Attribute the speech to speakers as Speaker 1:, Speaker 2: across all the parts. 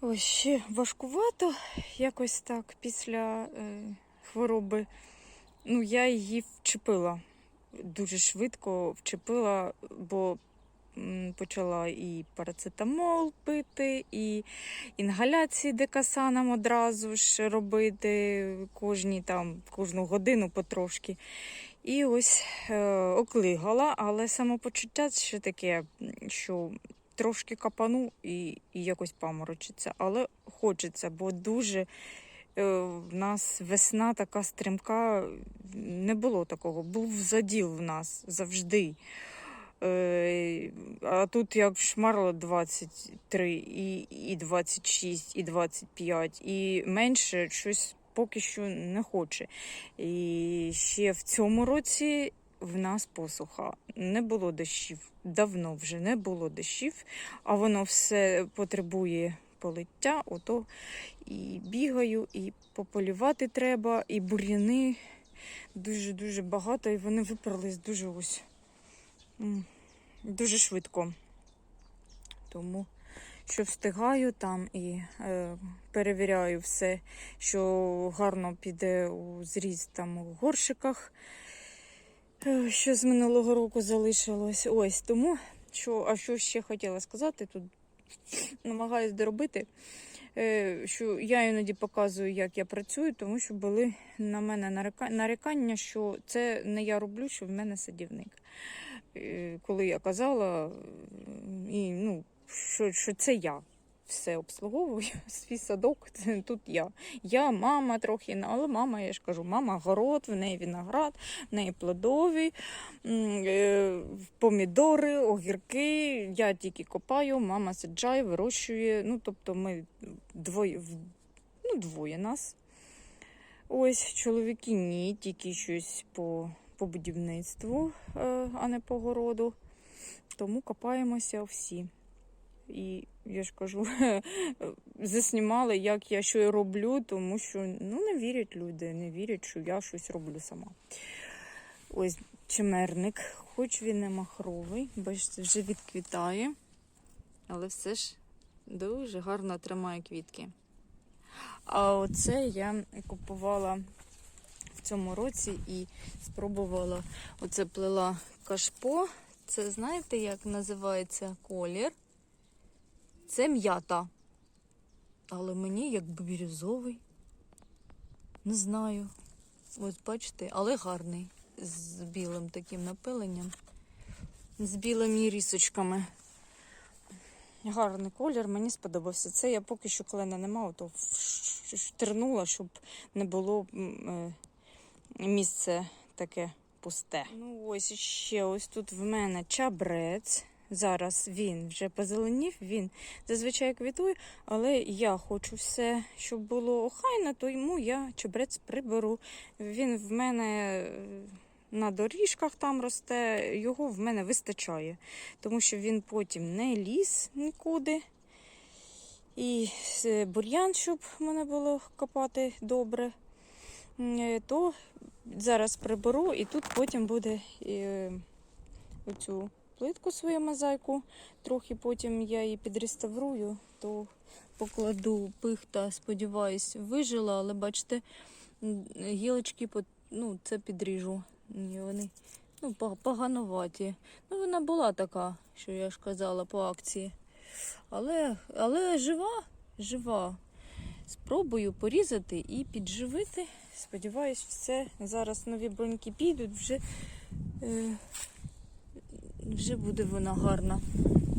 Speaker 1: Ось ще важкувато, якось так після е, хвороби. Ну, я її вчепила. Дуже швидко вчепила, бо почала і парацетамол пити, і інгаляції декасаном одразу ж робити кожні там, кожну годину потрошки. І ось е, оклигала, але самопочуття ще таке, що трошки капану і, і якось паморочиться. Але хочеться, бо дуже е, в нас весна така стрімка, не було такого. Був заділ в нас завжди. Е, а тут як шмарло 23, і, і 26, і 25, і менше щось поки що не хоче. І ще в цьому році в нас посуха. Не було дощів. Давно вже не було дощів, а воно все потребує полиття. Ото і бігаю, і пополювати треба, і бур'яни дуже-дуже багато, і вони виперлись дуже ось дуже швидко. Тому що встигаю там і е, перевіряю все, що гарно піде у зріз там у горшиках, що з минулого року залишилось. Ось тому, що, а що ще хотіла сказати, тут намагаюсь доробити. е, Що я іноді показую, як я працюю, тому що були на мене нарікання, що це не я роблю, що в мене садівник. Е, Коли я казала, е, і, ну, що, що це я все обслуговую, свій садок, тут я. Я, мама трохи, ну, але мама, я ж кажу, мама город, в неї виноград, в неї плодові, е, помідори, огірки. Я тільки копаю, мама саджає, вирощує. Ну, тобто ми двоє, ну, двоє нас. Ось чоловіки ні, тільки щось по, по будівництву, е, а не по городу. Тому копаємося всі. І я ж кажу, заснімали, як я що роблю, тому що ну, не вірять люди, не вірять, що я щось роблю сама. Ось чимерник, хоч він не махровий, бачите, вже відквітає, але все ж дуже гарно тримає квітки. А оце я купувала в цьому році і спробувала оце плела кашпо. Це знаєте, як називається колір? Це м'ята. Але мені якби бірюзовий. Не знаю. Ось бачите, але гарний. З білим таким напиленням. З білими рісочками. Гарний колір, мені сподобався. Це я поки що клена не мав, то штернула, щоб не було е, місце таке пусте. Ну ось ще ось тут в мене чабрець. Зараз він вже позеленів, він зазвичай квітує, але я хочу все, щоб було охайно, то йому я чебрець приберу. Він в мене е, на доріжках там росте, його в мене вистачає, тому що він потім не ліз нікуди. І бур'ян, щоб мене було копати добре, е, то зараз приберу і тут потім буде е, оцю плитку свою мозаїку. Трохи потім я її підреставрую, то покладу пихта, сподіваюсь, вижила, але бачите, гілочки ну, це підріжу. І вони ну, погануваті. Ну, вона була така, що я ж казала, по акції. Але, але жива, жива. Спробую порізати і підживити. Сподіваюсь, все. Зараз нові броньки підуть, вже, е, вже буде вона гарна.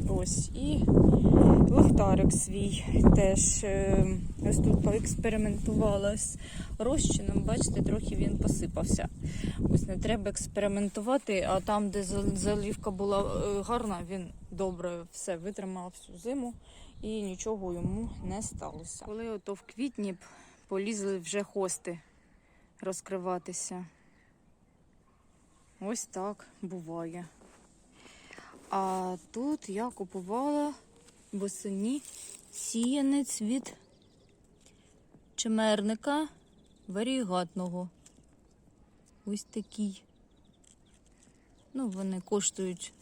Speaker 1: Ось. І лихтарик свій теж е, ось тут поекспериментувала з розчином. Бачите, трохи він посипався. Ось не треба експериментувати, а там, де за- заливка була е, гарна, він добре все витримав всю зиму і нічого йому не сталося. Коли ото в квітні полізли вже хости розкриватися. Ось так буває. А тут я купувала восені сіянець від чимерника варігатного. Ось такий. Ну, вони коштують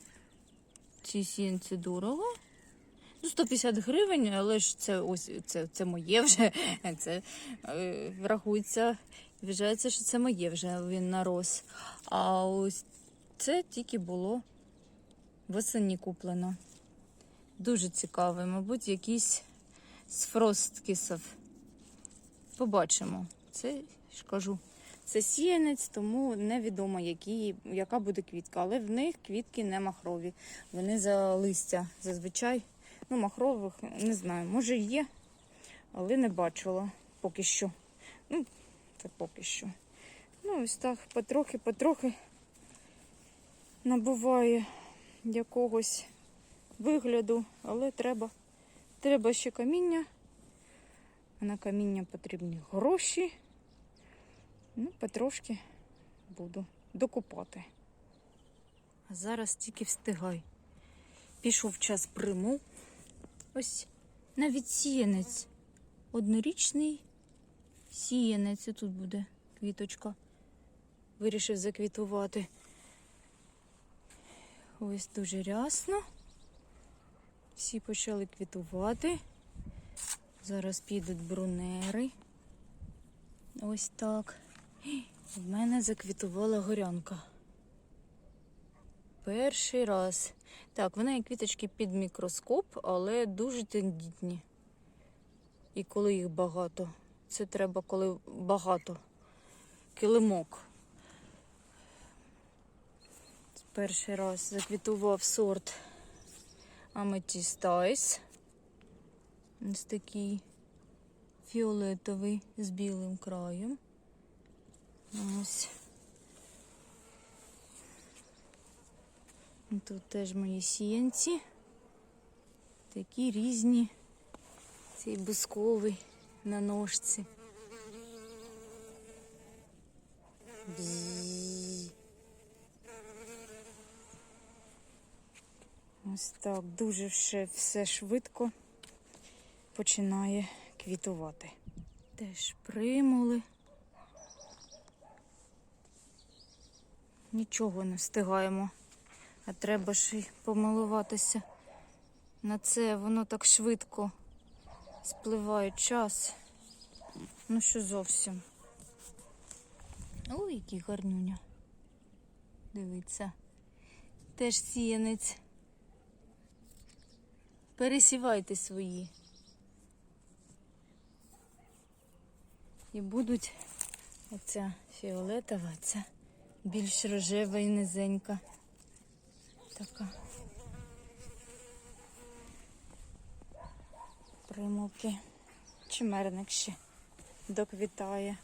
Speaker 1: ці сіянці дорого. Ну, 150 гривень, але ж це ось це, це моє вже. Це е, рахується, вважається, що це моє вже він нарос. А ось це тільки було восені куплено. Дуже цікавий, мабуть, якийсь з фросткісів. Побачимо. Це ж кажу. Це сіянець, тому невідомо, які, яка буде квітка. Але в них квітки не махрові. Вони за листя зазвичай. Ну, махрових не знаю. Може є, але не бачила поки що. Ну, це поки що. Ну, ось так потрохи-потрохи набуває якогось вигляду, але треба, треба ще каміння. На каміння потрібні гроші. Ну, потрошки буду докупати. Зараз тільки встигай. Пішов час приму. Ось навіть сіянець. Однорічний сіянець. Тут буде квіточка. Вирішив заквітувати. Ось дуже рясно. Всі почали квітувати. Зараз підуть брунери. Ось так. В мене заквітувала горянка. Перший раз. Так, в неї квіточки під мікроскоп, але дуже тендітні. І коли їх багато. Це треба, коли багато. Килимок. Перший раз заквітував сорт Amethyst Ice. Ось такий фіолетовий з білим краєм. Ось. Тут теж мої сіянці. Такі різні. Цей бусковий на ножці. Бззз. Ось так, дуже все, все швидко починає квітувати. Теж примули. Нічого не встигаємо, а треба ж й помилуватися на це. Воно так швидко спливає час. Ну що зовсім. Ой, який гарнюня. Дивіться. Теж сіянець. Пересівайте свої. І будуть оця фіолетова, ця більш рожева і низенька. Така. Примовки. Чимерник ще доквітає.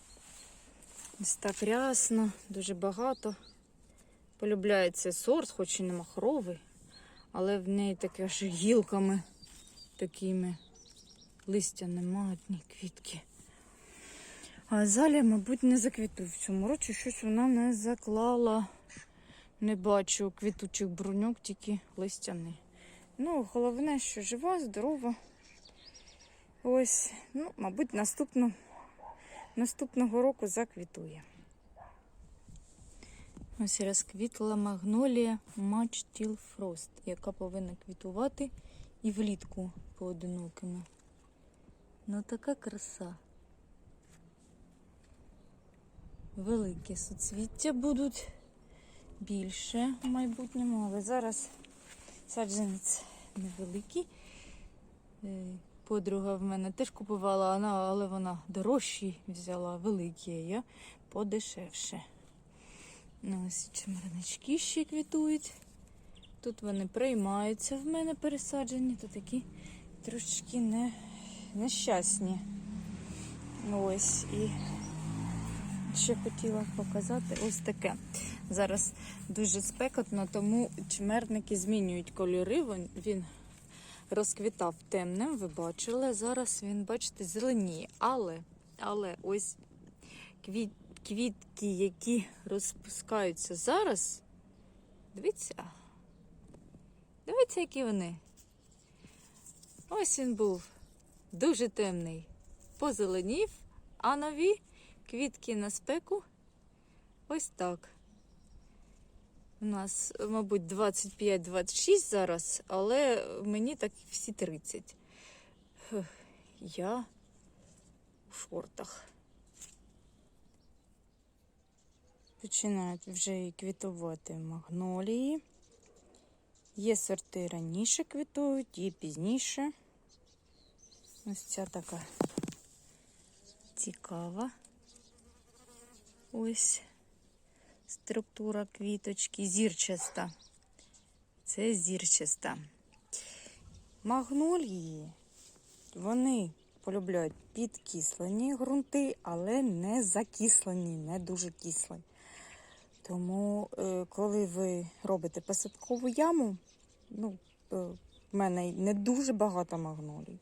Speaker 1: Ось так рясно, дуже багато. Полюбляється сорт, хоч і не махровий, але в неї таке ж гілками такими. Листя нема, одні квітки. А Заля, мабуть, не заквітує в цьому році. Щось вона не заклала. Не бачу квітучих бруньок, тільки листяни. Ну, головне, що жива, здорова. Ось, ну, мабуть, наступну, наступного року заквітує. Ось розквітла магнолія Match Till Frost, яка повинна квітувати і влітку поодинокими. Ну така краса. Великі суцвіття будуть більше в майбутньому, але зараз саджанець невеликий. Е, Подруга в мене теж купувала, але вона дорожчі взяла, великі, я подешевше. Ну, ось чимернички ще квітують. Тут вони приймаються в мене пересаджені, то такі трошечки не, нещасні. Ось і ще хотіла показати ось таке. Зараз дуже спекотно, тому чмерники змінюють кольори. Він розквітав темним, ви бачили. Зараз він, бачите, зеленіє. Але, але ось квіт, квітки, які розпускаються зараз. Дивіться. Дивіться, які вони. Ось він був дуже темний. Позеленів, а нові квітки на спеку ось так. У нас, мабуть, 25-26 зараз, але мені так всі 30. Я в шортах. Починають вже і квітувати магнолії. Є сорти раніше квітують, є пізніше. Ось ця така цікава. Ось структура квіточки зірчаста. Це зірчаста. Магнолії, вони полюбляють підкислені ґрунти, але не закислені, не дуже кислі. Тому, е, коли ви робите посадкову яму, ну, е, в мене не дуже багато магнолій.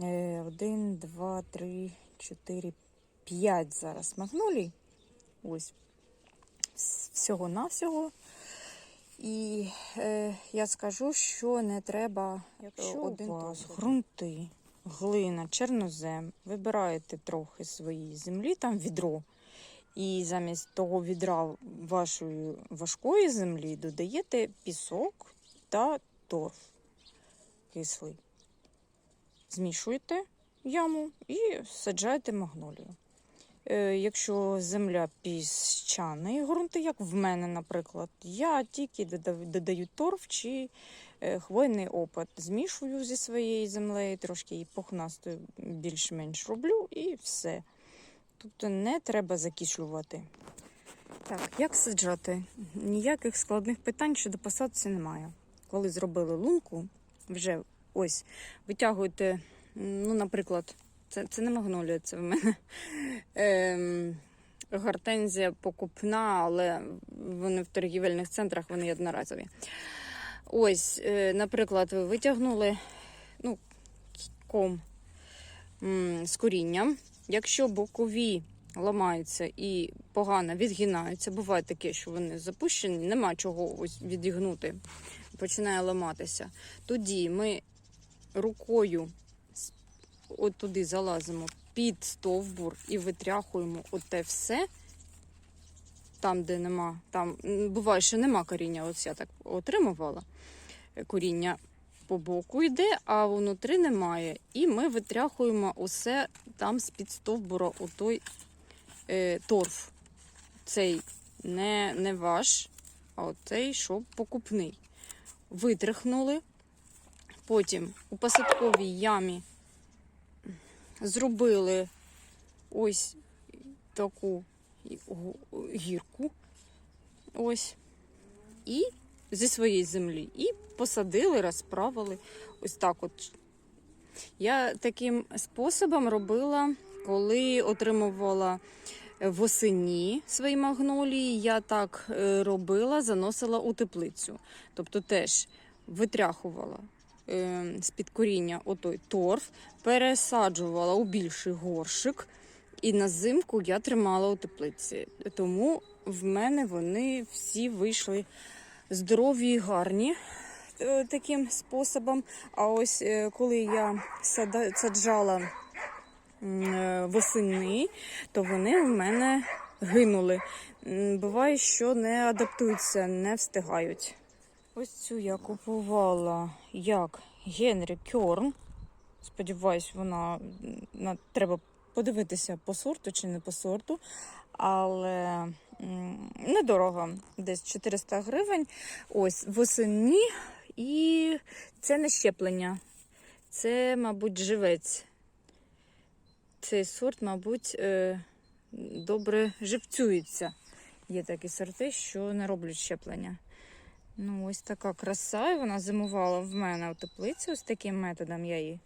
Speaker 1: Е, Один, два, три, чотири, п'ять зараз магнолій. Ось всього-навсього. І е, я скажу, що не треба
Speaker 2: Якщо
Speaker 1: один
Speaker 2: у вас
Speaker 1: ґрунти, глина, чорнозем. Вибираєте трохи своєї землі, там відро. І замість того відра вашої важкої землі додаєте пісок та торф кислий. Змішуєте яму і саджаєте магнолію. Е, Якщо земля піщаний ґрунти, як в мене, наприклад, я тільки додаю торф чи е, хвойний опад. Змішую зі своєю землею, трошки її пухнастою більш-менш роблю і все. Тобто не треба закислювати. Так, як саджати? Ніяких складних питань щодо посадці немає. Коли зробили лунку, вже ось витягуєте, ну, наприклад, це, це не магнолія, це в мене ем, гортензія покупна, але вони в торгівельних центрах вони одноразові. Ось, е, наприклад, ви витягнули ну, ком з корінням. Якщо бокові ламаються і погано відгинаються, буває таке, що вони запущені, нема чого ось відігнути, починає ламатися. Тоді ми рукою от туди залазимо під стовбур і витряхуємо оте все. Там, де нема, там буває, що нема коріння. Ось я так отримувала. Е, Коріння по боку йде, а внутрі немає. І ми витряхуємо усе там з-під стовбура у той е, торф. Цей не, не ваш, а оцей, що покупний. Витряхнули. Потім у посадковій ямі зробили ось таку гірку. Ось. І зі своєї землі. І посадили, розправили. Ось так от. Я таким способом робила, коли отримувала восені свої магнолії. Я так е, робила, заносила у теплицю. Тобто теж витряхувала е, з-під коріння отой торф, пересаджувала у більший горшик. І на зимку я тримала у теплиці. Тому в мене вони всі вийшли здорові і гарні е, таким способом. А ось е, коли я саджала е, восени, то вони в мене гинули. Буває, що не адаптуються, не встигають. Ось цю я купувала як Генрі Кьорн. Сподіваюсь, вона на, треба подивитися по сорту чи не по сорту. Але недорого, десь 400 гривень. Ось восени, і це не щеплення. Це, мабуть, живець. Цей сорт, мабуть, е, добре живцюється. Є такі сорти, що не роблять щеплення. Ну, ось така краса, і вона зимувала в мене у теплиці. Ось таким методом я її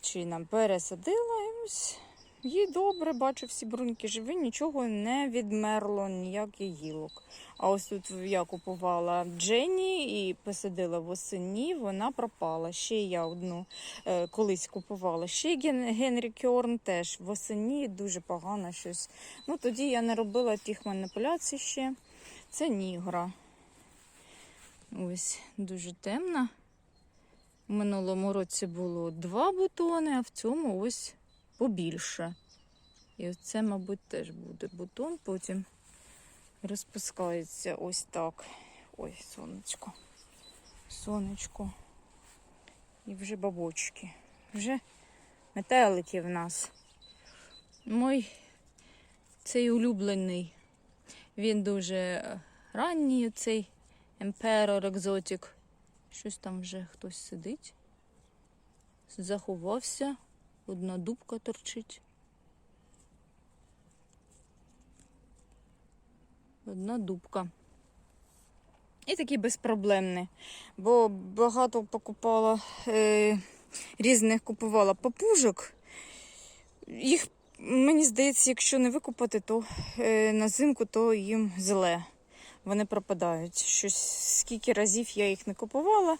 Speaker 1: чином пересадила. І ось їй добре, бачу, всі бруньки живі, нічого не відмерло, ніяких гілок. А ось тут я купувала Дженні і посадила восені, вона пропала. Ще я одну е, колись купувала. Ще Ген- Генрі Кьорн теж восені дуже погано щось. Ну тоді я не робила тих маніпуляцій ще. Це нігра. Ось дуже темна. У минулому році було два бутони, а в цьому ось побільше. І це, мабуть, теж буде бутон, потім розпускаються ось так. Ой, сонечко. Сонечко. І вже бабочки. Вже метелики в нас. Мой цей улюблений. Він дуже ранній, цей Emperor Exotic. Щось там вже хтось сидить. Заховався. Одна дубка торчить. Одна дубка. І такі безпроблемні. Бо багато покупала е, різних купувала папужок. Їх, мені здається, якщо не викупати, то е, на зимку то їм зле. Вони пропадають. Щось скільки разів я їх не купувала.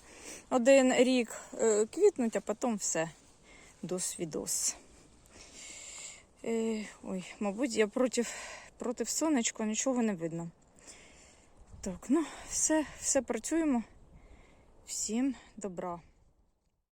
Speaker 1: Один рік е, квітнуть, а потім все. Дос-відос. Е, ой, мабуть, я проти, проти сонечка нічого не видно. Так, ну, все, все працюємо. Всім добра.